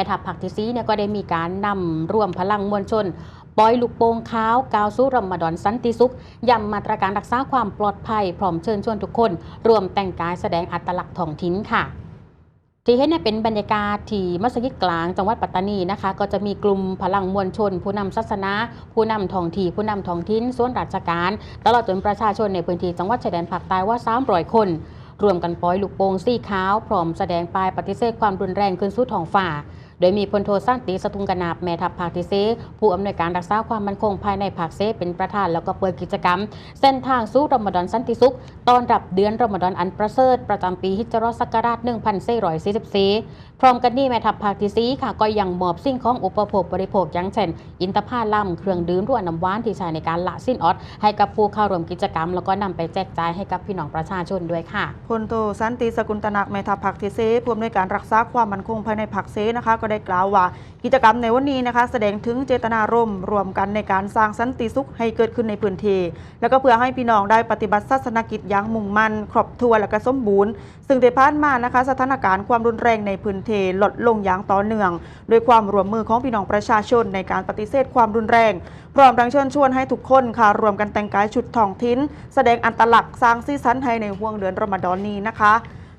ม่ทัพผักที่ซีเนี่ยก็ได้มีการนำร่วมพลังมวลชน ปล่อยลูกโป่งขาวกาวสู้รมฎอนสันติสุขย้ำมาตรการรักษาความปลอดภัย พร้อมเชิญชวนทุกคนรวมแต่งกายแสดงอัตลักษณ์ท้องถิ่นค่ะที่เห็นเนี่ยเป็นบรรยากาศที่มัสยิดกลางจังหวัดปัตตานีนะคะ ก็จะมีกลุ่มพลังมวลชน ผู้นำศาสนา ผู้นำท้องที่ผู้นำท้องถิ่นส่วนราชการ ตลอดจนประชาชนในพื้นที่จังหวัดชายแดนภาคใต้ว่า300คน รวมกันปล่อยลูกโป่งสีขาว พร้อมแสดงปลายปฏิเสธความรุนแรงขึ้นสู่ท้องฟ้า โดยมีพลโทสันติสตุงกนาบแม่ทัพภาคที่เซผู้อำนวยการรักษาความมั่นคงภายในภาคเซเป็นประธานแล้วก็เปิดกิจกรรม เส้นทางสู่รอมฎอนสันติสุขตอนรับเดือนรอมฎอนอันประเสริฐประจำปีฮิจรัสศักราช1444 พร้อมกันนี้แม่ทัพภาคที่สีค่ะก็ยังมอบสิ่งของอุปโภคบริโภคอย่างเช่น อินทผลัมเครื่องดื่มรั่วน้ำหวานที่ใช้ในการละสิ้นออดให้กับผู้เข้าร่วมกิจกรรม แล้วก็นำไปแจกจ่ายให้กับพี่น้องประชาชนด้วยค่ะพลโทสันติสกุลตนักแม่ทัพผักเทเซผู้อำนวยการรักษาความมั่นคงภายในผักเซนะคะก็ได้กล่าวว่า กิจกรรมในวันนี้นะคะ แสดงถึงเจตนารมณ์รวมกันในการสร้างสันติสุขให้เกิดขึ้นในพื้นที่แล้วก็เพื่อให้พี่น้องได้ปฏิบัติศาสนกิจอย่างมุ่งมั่นครอบถ้วนและก็สมบูรณ์ ซึ่งที่ผ่านมานะคะ สถานการณ์ความรุนแรงในพื้นที่ลดลงอย่างต่อเนื่องโดยความร่วมมือของพี่น้องประชาชนในการปฏิเสธความรุนแรง พร้อมทั้งเชิญชวนให้ทุกคนค่ะรวมกันแต่งกายชุดท้องถิ่นแสดงอันตลักษณ์สร้างสีสันให้ในห่วงเดือนรอมฎอนนี้นะคะ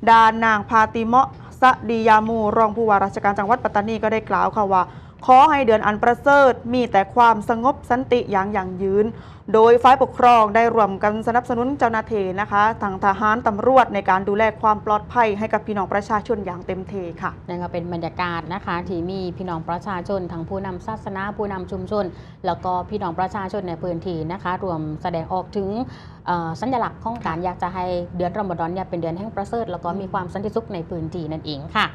ดานนางพาติเมาะ สดียามู รองผู้ว่าราชการจังหวัดปัตตานีก็ได้กล่าวค่ะว่า ขอให้เดือนอันประเสริฐมีแต่ความสงบสันติอย่างยั่งยืน โดยฝ่ายปกครองได้รวมกันสนับสนุนเจ้าหน้าที่นะคะทางทหารตำรวจในการดูแลความปลอดภัยให้กับพี่น้องประชาชนอย่างเต็มที่ค่ะนั่นก็เป็นบรรยากาศนะคะที่มีพี่น้องประชาชนทั้งผู้นำศาสนาผู้นำชุมชน แล้วก็พี่น้องประชาชนในพื้นที่นะคะ รวมแสดงออกถึงสัญลักษณ์ของการอยากจะให้เดือนรอมฎอนเนี่ยเป็นเดือนแห่งประเสริฐแล้วก็มีความสันติสุขในพื้นที่นั่นเองค่ะ